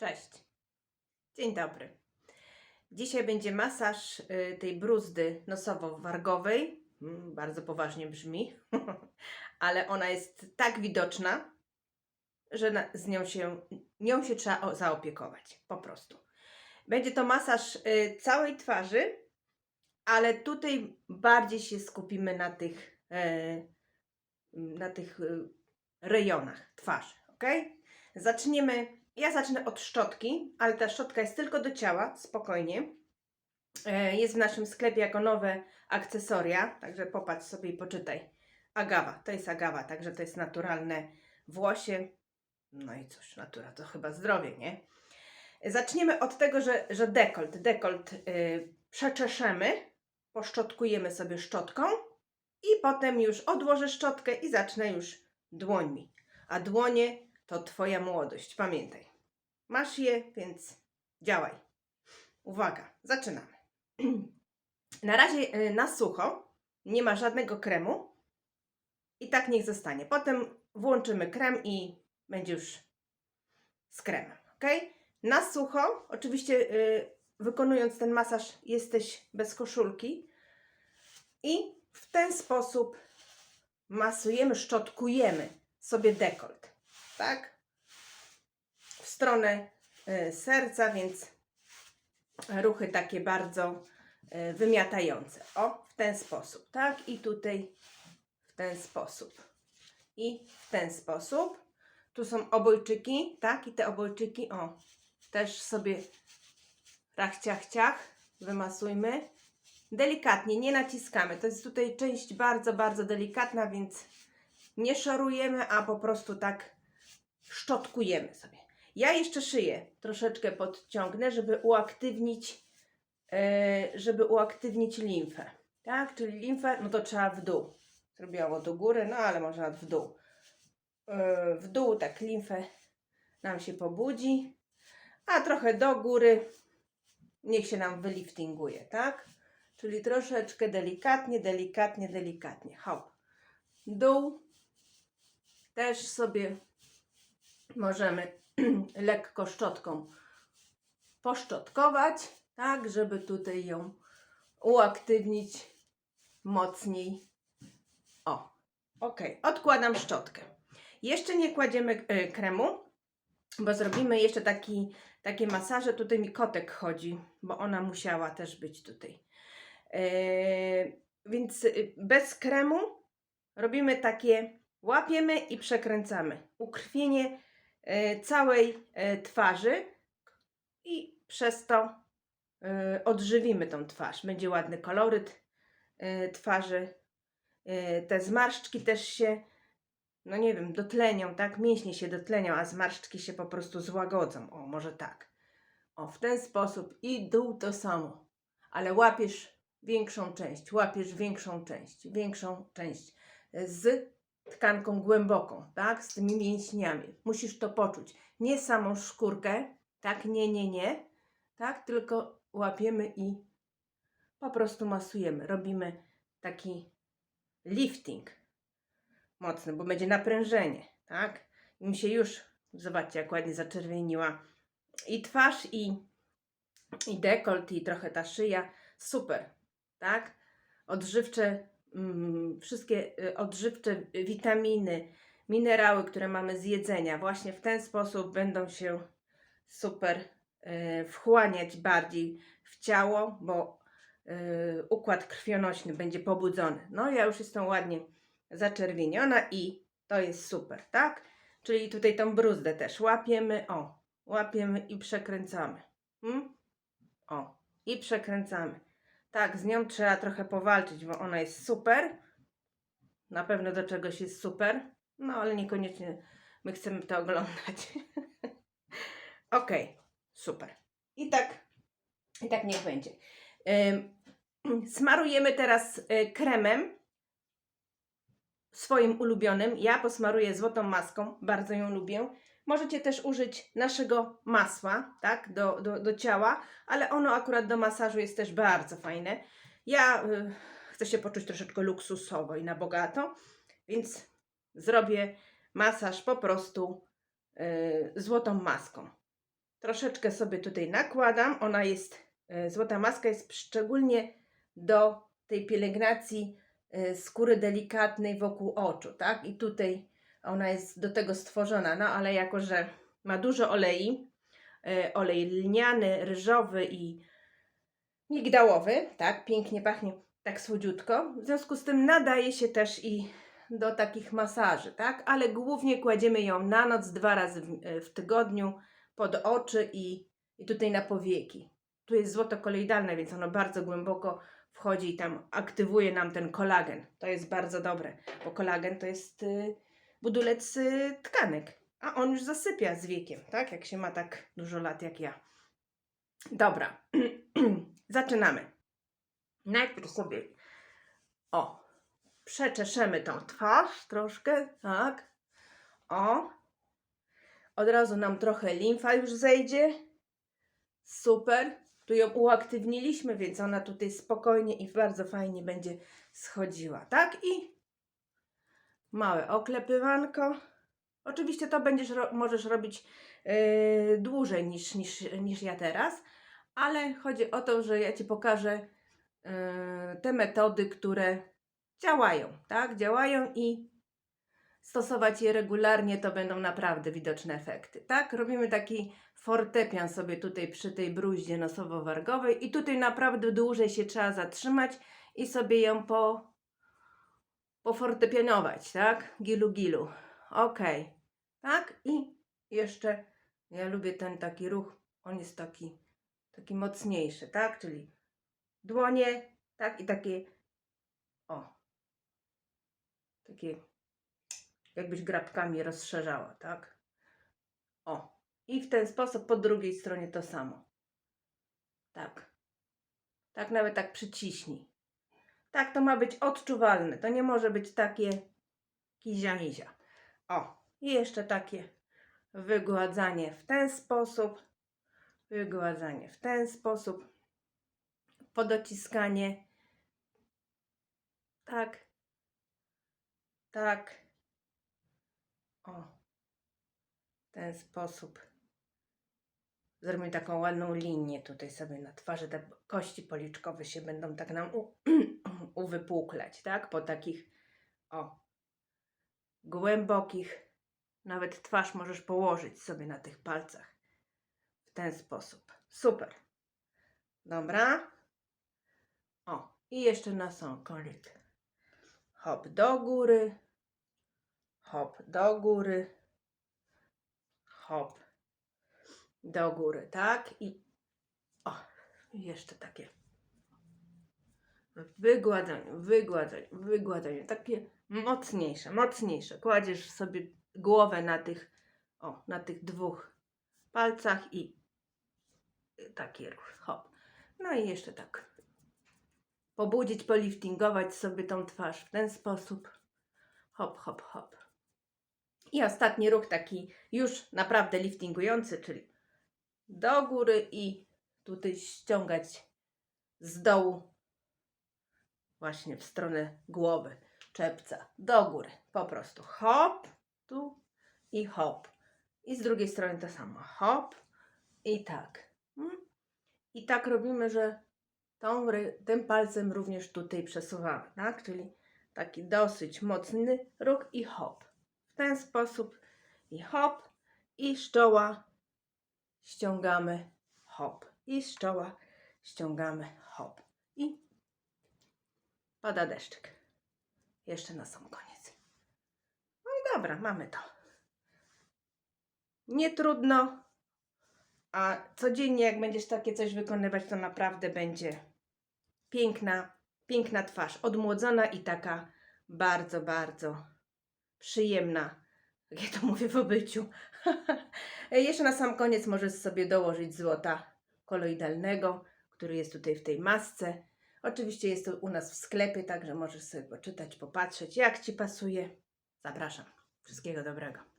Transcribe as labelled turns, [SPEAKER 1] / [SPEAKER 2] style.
[SPEAKER 1] Cześć. Dzień dobry. Dzisiaj będzie masaż y, tej bruzdy nosowo-wargowej. Mm, Bardzo poważnie brzmi, ale ona jest tak widoczna, że z nią się, nią się trzeba zaopiekować. Po prostu. Będzie to masaż y, całej twarzy, ale tutaj bardziej się skupimy na tych, e, na tych y, rejonach twarzy, ok? Zaczniemy. Ja zacznę od szczotki, ale ta szczotka jest tylko do ciała, spokojnie. E, Jest w naszym sklepie jako nowe akcesoria, także popatrz sobie i poczytaj. Agawa, to jest agawa, także to jest naturalne włosie. No i cóż, natura to chyba zdrowie, nie? Zaczniemy od tego, że, że dekolt, dekolt y, przeczeszemy, poszczotkujemy sobie szczotką i potem już odłożę szczotkę i zacznę już dłońmi. A dłonie to Twoja młodość, pamiętaj. Masz je, więc działaj. Uwaga, zaczynamy. Na razie y, na sucho, nie ma żadnego kremu i tak niech zostanie. Potem włączymy krem i będzie już z kremem, ok? Na sucho, oczywiście y, wykonując ten masaż jesteś bez koszulki i w ten sposób masujemy, szczotkujemy sobie dekolt, tak? Stronę y, serca, więc ruchy takie bardzo y, wymiatające. O, w ten sposób, tak? I tutaj w ten sposób. I w ten sposób. Tu są obojczyki, tak? I te obojczyki, o, też sobie rach, ciach, ciach, wymasujmy. Delikatnie, nie naciskamy. To jest tutaj część bardzo, bardzo delikatna, więc nie szorujemy, a po prostu tak szczotkujemy sobie. Ja jeszcze szyję, troszeczkę podciągnę, żeby uaktywnić, e, żeby uaktywnić limfę. Tak, czyli limfę, no to trzeba w dół. Zrobiało do góry, no ale można w dół. E, W dół tak limfę nam się pobudzi, a trochę do góry niech się nam wyliftinguje, tak? Czyli troszeczkę delikatnie, delikatnie, delikatnie. Hop. Dół też sobie możemy lekko szczotką poszczotkować, tak, żeby tutaj ją uaktywnić mocniej. O, ok, odkładam szczotkę. Jeszcze nie kładziemy e, kremu, bo zrobimy jeszcze taki, takie masaże. Tutaj mi kotek chodzi, bo ona musiała też być tutaj. E, więc y, bez kremu robimy takie, łapiemy i przekręcamy. Ukrwienie e, całej e, twarzy i przez to e, odżywimy tą twarz. Będzie ładny koloryt e, twarzy. E, Te zmarszczki też się, no nie wiem, dotlenią, tak? Mięśnie się dotlenią, a zmarszczki się po prostu złagodzą. O, może tak. O, w ten sposób i dół to samo. Ale łapiesz większą część, łapiesz większą część, większą część z tkanką głęboką, tak? Z tymi mięśniami. Musisz to poczuć. Nie samą szkórkę, tak? Nie, nie, nie, tak? Tylko łapiemy i po prostu masujemy. Robimy taki lifting mocny, bo będzie naprężenie, tak? I mi się już, zobaczcie, jak ładnie zaczerwieniła i twarz, i, i dekolt, i trochę ta szyja. Super, tak? Odżywcze, wszystkie y, odżywcze witaminy, minerały, które mamy z jedzenia, właśnie w ten sposób będą się super y, wchłaniać bardziej w ciało, bo y, układ krwionośny będzie pobudzony. No, ja już jestem ładnie zaczerwieniona i to jest super, tak? Czyli tutaj tą bruzdę też łapiemy, o, łapiemy i przekręcamy. Hmm? O, i przekręcamy. Tak, z nią trzeba trochę powalczyć, bo ona jest super. Na pewno do czegoś jest super, no ale niekoniecznie my chcemy to oglądać. ok, super. I tak, i tak niech będzie. Smarujemy teraz y, kremem swoim ulubionym. Ja posmaruję złotą maską, bardzo ją lubię. Możecie też użyć naszego masła, tak, do, do, do ciała, ale ono akurat do masażu jest też bardzo fajne. Ja y, chcę się poczuć troszeczkę luksusowo i na bogato, więc zrobię masaż po prostu y, złotą maską. troszeczkę sobie tutaj nakładam. Ona jest, e, złota maska jest szczególnie do tej pielęgnacji e, skóry delikatnej wokół oczu, tak? I tutaj ona jest do tego stworzona, no ale jako, że ma dużo olei, e, olej lniany, ryżowy i migdałowy, tak? Pięknie pachnie, tak słodziutko. W związku z tym nadaje się też i do takich masaży, tak? Ale głównie kładziemy ją na noc dwa razy w, e, w tygodniu pod oczy i, i tutaj na powieki. Tu jest złoto koloidalne, więc ono bardzo głęboko wchodzi i tam aktywuje nam ten kolagen. To jest bardzo dobre, bo kolagen to jest y, budulec tkanek, a on już zasypia z wiekiem, tak? Jak się ma tak dużo lat jak ja. Dobra, zaczynamy. Najpierw sobie, o, przeczeszemy tą twarz troszkę, tak? O, od razu nam trochę limfa już zejdzie. Super. Tu ją uaktywniliśmy, więc ona tutaj spokojnie i bardzo fajnie będzie schodziła, tak? I małe oklepywanko. Oczywiście to będziesz możesz robić yy, dłużej niż, niż, niż ja teraz, ale chodzi o to, że ja Ci pokażę yy, te metody, które działają, tak? Działają i stosować je regularnie, to będą naprawdę widoczne efekty, tak? Robimy taki fortepian sobie tutaj przy tej bruździe nosowo-wargowej i tutaj naprawdę dłużej się trzeba zatrzymać i sobie ją po, pofortepianować, tak? Gilu gilu. Ok. Tak? I jeszcze ja lubię ten taki ruch, on jest taki, taki mocniejszy, tak? Czyli dłonie, tak? I takie, o, takie jakbyś grabkami rozszerzała, tak? O. I w ten sposób po drugiej stronie to samo. Tak. Tak nawet tak przyciśnij. Tak to ma być odczuwalne. To nie może być takie kizia-mizia. O. I jeszcze takie wygładzanie w ten sposób. Wygładzanie w ten sposób. Podociskanie. Tak. Tak. O, w ten sposób. Zrobimy taką ładną linię tutaj sobie na twarzy. Te kości policzkowe się będą tak nam uwypuklać, tak? Po takich, o, głębokich. Nawet twarz możesz położyć sobie na tych palcach. W ten sposób. Super. Dobra. O, i jeszcze na sam koniec. Hop do góry hop do góry, hop do góry, tak? I o, jeszcze takie wygładzanie, wygładzanie, wygładzanie, takie mocniejsze, mocniejsze. Kładziesz sobie głowę na tych, o, na tych dwóch palcach i taki ruch, hop. No i jeszcze tak pobudzić, poliftingować sobie tą twarz w ten sposób. Hop, hop, hop. I ostatni ruch taki już naprawdę liftingujący, czyli do góry i tutaj ściągać z dołu właśnie w stronę głowy, czepca, do góry. Po prostu hop, tu i hop. I z drugiej strony to samo. Hop i tak. Mm. I tak robimy, że tą, tym palcem również tutaj przesuwamy, tak? Czyli taki dosyć mocny ruch i hop. W ten sposób i hop, i z czoła ściągamy hop, i z czoła ściągamy hop. I pada deszczyk. Jeszcze na sam koniec. No i dobra, mamy to. Nie trudno, a codziennie jak będziesz takie coś wykonywać, to naprawdę będzie piękna, piękna twarz, odmłodzona i taka bardzo, bardzo przyjemna, jak ja to mówię w obyciu. Jeszcze na sam koniec możesz sobie dołożyć złota koloidalnego, który jest tutaj w tej masce. Oczywiście jest to u nas w sklepie, także możesz sobie poczytać, popatrzeć, jak Ci pasuje. Zapraszam. Wszystkiego dobrego.